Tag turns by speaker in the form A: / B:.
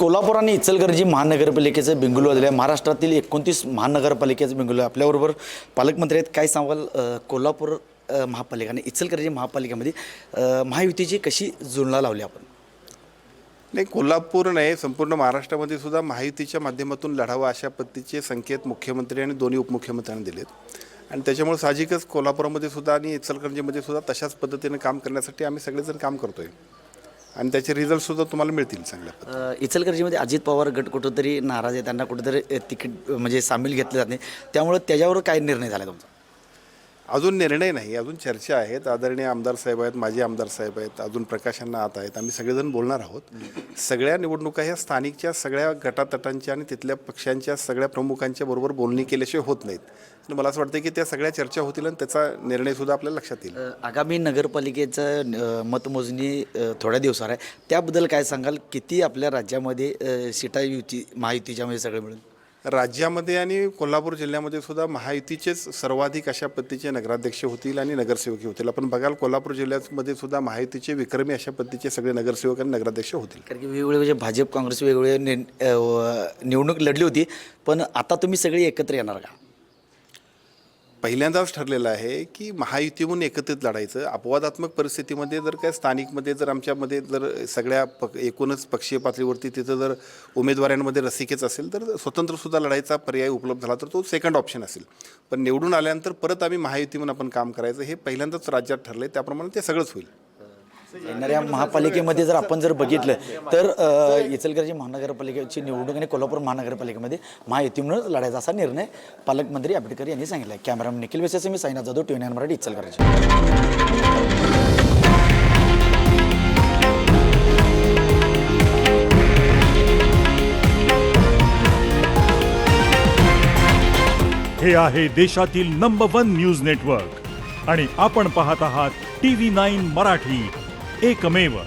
A: कोल्हापूर आणि इचलकरंजी महानगरपालिकेचं बिंगुल वाजलं आहे. महाराष्ट्रातील एकोणतीस महानगरपालिकेचं बिंगुल आहे. आपल्याबरोबर पालकमंत्री आहेत. काय सांगाल कोल्हापूर महापालिका आणि इचलकरंजी महापालिकेमध्ये महायुतीची कशी जुळणा लावली आपण?
B: नाही कोल्हापूर नाही संपूर्ण महाराष्ट्रामध्ये सुद्धा महायुतीच्या माध्यमातून लढावा अशा पद्धतीचे संकेत मुख्यमंत्री आणि दोन्ही उपमुख्यमंत्र्यांनी दिलेत. आणि त्याच्यामुळे साहजिकच कोल्हापूरमध्ये सुद्धा आणि इचलकरंजीमध्ये सुद्धा तशाच पद्धतीने काम करण्यासाठी आम्ही सगळेजण काम करतो आहे आणि त्याचे रिझल्टसुद्धा तुम्हाला मिळतील चांगल्या पद्धतीने
A: अ, इचलकरंजीमध्ये अजित पवार गट कुठंतरी नाराज आहे. त्यांना कुठंतरी अ, तिकीट म्हणजे सामील घेतले जात नाही. त्यामुळे त्याच्यावर काय निर्णय झाला तुमचा?
B: अजून निर्णय नाही अजून चर्चा आहेत. आदरणीय आमदार साहेब आहेत माजी आमदार साहेब आहेत अजून प्रकाशांना आत आहेत. आम्ही सगळेजण बोलणार आहोत. सगळ्या निवडणुका ह्या स्थानिकच्या सगळ्या गटातटांच्या आणि तिथल्या पक्षांच्या सगळ्या प्रमुखांच्या बरोबर बोलणी केल्याशिवाय होत नाहीत. आणि मला असं वाटतं की त्या सगळ्या चर्चा होतील आणि त्याचा निर्णयसुद्धा आपल्याला लक्षात येईल.
A: आगामी नगरपालिकेचं मतमोजणी थोड्या दिवसावर आहे. त्याबद्दल काय सांगाल? किती आपल्या राज्यामध्ये सीटा युती महायुतीच्यामध्ये सगळे मिळून?
B: राज्यामध्ये आणि कोल्हापूर जिल्ह्यामध्ये सुद्धा महायुतीचेच सर्वाधिक अशा पद्धतीचे नगराध्यक्ष होतील आणि नगरसेवक होतील. आपण बघाल कोल्हापूर जिल्ह्यामध्ये सुद्धा महायुतीचे विक्रमी अशा पद्धतीचे सगळे नगरसेवक आणि नगराध्यक्ष होतील.
A: कारण की वेगवेगळे म्हणजे भाजप काँग्रेस वेगवेगळे निवडणूक लढली होती पण आता तुम्ही सगळे एकत्र येणार का?
B: पहिल्यांदाच ठरलेलं आहे की महायुती म्हणून एकत्रित लढायचं. अपवादात्मक परिस्थितीमध्ये जर काय स्थानिकमध्ये जर आमच्यामध्ये जर सगळ्या पक एकूणच पक्षीय पातळीवरती तिथं जर उमेदवारांमध्ये रसिकेच असेल तर स्वतंत्रसुद्धा लढायचा पर्याय उपलब्ध झाला तर तो सेकंड ऑप्शन असेल. पण निवडून आल्यानंतर परत आम्ही महायुती म्हणून आपण काम करायचं हे पहिल्यांदाच राज्यात ठरलं आहे त्याप्रमाणे ते सगळंच होईल.
A: येणाऱ्या महापालिकेमध्ये जर आपण जर बघितलं तर इचलकरंजी महानगरपालिकेची निवडणूक आणि कोल्हापूर महानगरपालिकेमध्ये महायुती म्हणून लढायचा असा निर्णय पालकमंत्री आंबेडकर यांनी सांगितला आहे कॅमेरामन निखिल वेसेसे मी साईनाथ जाधव टी व्ही मराठी इचलकरंजी.
C: हे आहे देशातील नंबर वन न्यूज नेटवर्क आणि आपण पाहत आहात T V nine Marathi. एकमेव